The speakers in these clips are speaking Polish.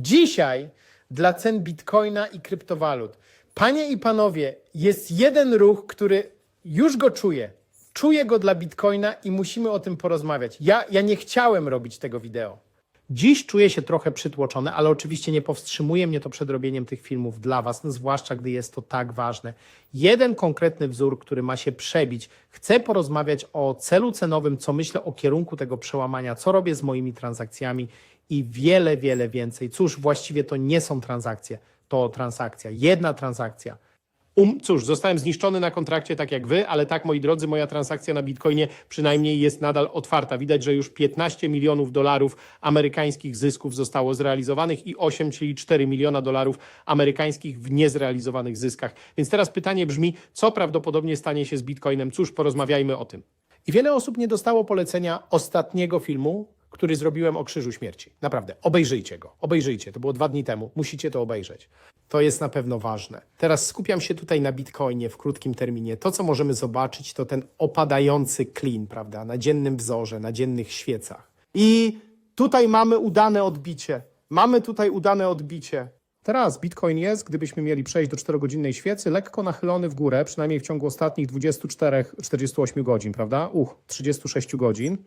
Dzisiaj dla cen bitcoina i kryptowalut. Panie i panowie, jest jeden ruch, który już go czuję. Czuję go dla bitcoina i musimy o tym porozmawiać. Ja, ja nie chciałem robić tego wideo. Dziś czuję się trochę przytłoczony, ale oczywiście nie powstrzymuje mnie to przed robieniem tych filmów dla Was, no zwłaszcza gdy jest to tak ważne. Jeden konkretny wzór, który ma się przebić. Chcę porozmawiać o celu cenowym, co myślę o kierunku tego przełamania, co robię z moimi transakcjami i wiele, wiele więcej. Cóż, właściwie to nie są transakcje, to transakcja, jedna transakcja. Um, cóż, zostałem zniszczony na kontrakcie tak jak wy, ale tak, moi drodzy, moja transakcja na Bitcoinie przynajmniej jest nadal otwarta. Widać, że już 15 milionów dolarów amerykańskich zysków zostało zrealizowanych i 8, czyli 4 miliona dolarów amerykańskich w niezrealizowanych zyskach. Więc teraz pytanie brzmi, co prawdopodobnie stanie się z Bitcoinem? Cóż, porozmawiajmy o tym. I wiele osób nie dostało polecenia ostatniego filmu, który zrobiłem o Krzyżu Śmierci. Naprawdę, obejrzyjcie go. Obejrzyjcie. To było dwa dni temu. Musicie to obejrzeć. To jest na pewno ważne. Teraz skupiam się tutaj na Bitcoinie w krótkim terminie. To, co możemy zobaczyć, to ten opadający clean, prawda? Na dziennym wzorze, na dziennych świecach. I tutaj mamy udane odbicie. Mamy tutaj udane odbicie. Teraz Bitcoin jest, gdybyśmy mieli przejść do 4-godzinnej świecy, lekko nachylony w górę, przynajmniej w ciągu ostatnich 24-48 godzin, prawda? Uch, 36 godzin.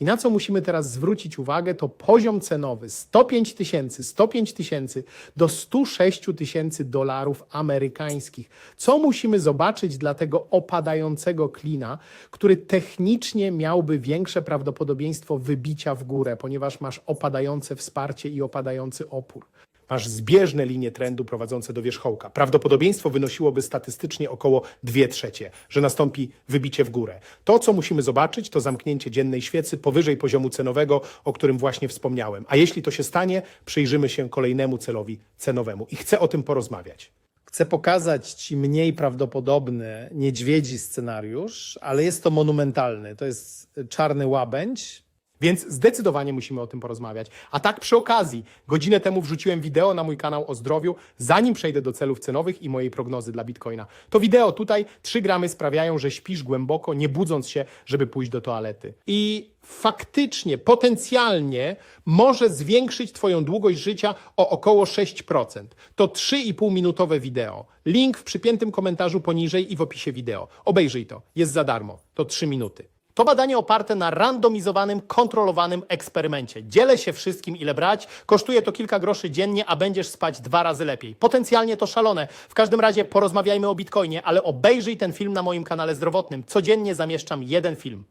I na co musimy teraz zwrócić uwagę, to poziom cenowy 105 tysięcy, 105 tysięcy do 106 tysięcy dolarów amerykańskich. Co musimy zobaczyć dla tego opadającego klina, który technicznie miałby większe prawdopodobieństwo wybicia w górę, ponieważ masz opadające wsparcie i opadający opór. Masz zbieżne linie trendu prowadzące do wierzchołka. Prawdopodobieństwo wynosiłoby statystycznie około 2 trzecie, że nastąpi wybicie w górę. To, co musimy zobaczyć, to zamknięcie dziennej świecy powyżej poziomu cenowego, o którym właśnie wspomniałem. A jeśli to się stanie, przyjrzymy się kolejnemu celowi cenowemu. I chcę o tym porozmawiać. Chcę pokazać Ci mniej prawdopodobny niedźwiedzi scenariusz, ale jest to monumentalny. To jest czarny łabędź, więc zdecydowanie musimy o tym porozmawiać. A tak przy okazji, godzinę temu wrzuciłem wideo na mój kanał o zdrowiu, zanim przejdę do celów cenowych i mojej prognozy dla Bitcoina. To wideo tutaj 3 gramy sprawiają, że śpisz głęboko, nie budząc się, żeby pójść do toalety. I faktycznie, potencjalnie może zwiększyć Twoją długość życia o około 6%. To 3,5 minutowe wideo. Link w przypiętym komentarzu poniżej i w opisie wideo. Obejrzyj to, jest za darmo. To 3 minuty. To badanie oparte na randomizowanym, kontrolowanym eksperymencie. Dzielę się wszystkim, ile brać. Kosztuje to kilka groszy dziennie, a będziesz spać dwa razy lepiej. Potencjalnie to szalone. W każdym razie porozmawiajmy o Bitcoinie, ale obejrzyj ten film na moim kanale zdrowotnym. Codziennie zamieszczam jeden film.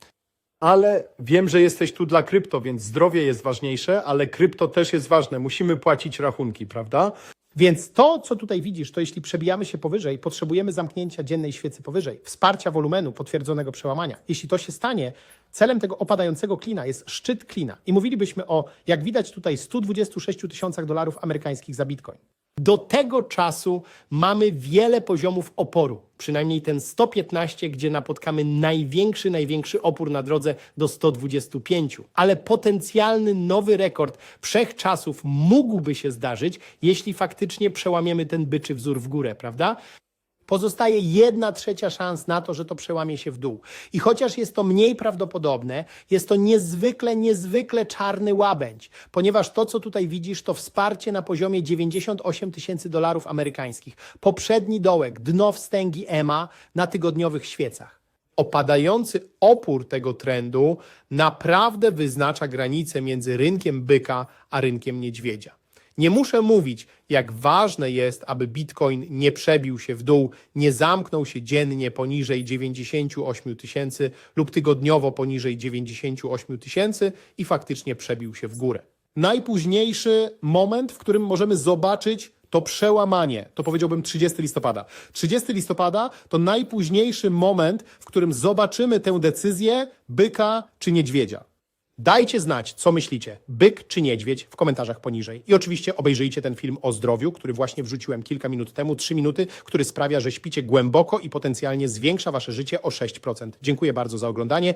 Ale wiem, że jesteś tu dla krypto, więc zdrowie jest ważniejsze, ale krypto też jest ważne. Musimy płacić rachunki, prawda? Więc to, co tutaj widzisz, to jeśli przebijamy się powyżej, potrzebujemy zamknięcia dziennej świecy powyżej, wsparcia wolumenu potwierdzonego przełamania. Jeśli to się stanie, celem tego opadającego klina jest szczyt klina. I mówilibyśmy o, jak widać tutaj, 126 tysiącach dolarów amerykańskich za bitcoin. Do tego czasu mamy wiele poziomów oporu, przynajmniej ten 115, gdzie napotkamy największy, największy opór na drodze do 125. Ale potencjalny nowy rekord wszechczasów mógłby się zdarzyć, jeśli faktycznie przełamiemy ten byczy wzór w górę, prawda? Pozostaje jedna trzecia szans na to, że to przełamie się w dół. I chociaż jest to mniej prawdopodobne, jest to niezwykle, niezwykle czarny łabędź, ponieważ to, co tutaj widzisz, to wsparcie na poziomie 98 tysięcy dolarów amerykańskich. Poprzedni dołek, dno wstęgi EMA na tygodniowych świecach. Opadający opór tego trendu naprawdę wyznacza granicę między rynkiem byka a rynkiem niedźwiedzia. Nie muszę mówić, jak ważne jest, aby Bitcoin nie przebił się w dół, nie zamknął się dziennie poniżej 98 tysięcy lub tygodniowo poniżej 98 tysięcy i faktycznie przebił się w górę. Najpóźniejszy moment, w którym możemy zobaczyć to przełamanie, to powiedziałbym 30 listopada. 30 listopada to najpóźniejszy moment, w którym zobaczymy tę decyzję byka czy niedźwiedzia. Dajcie znać, co myślicie, byk czy niedźwiedź w komentarzach poniżej. I oczywiście obejrzyjcie ten film o zdrowiu, który właśnie wrzuciłem kilka minut temu, 3 minuty, który sprawia, że śpicie głęboko i potencjalnie zwiększa wasze życie o 6%. Dziękuję bardzo za oglądanie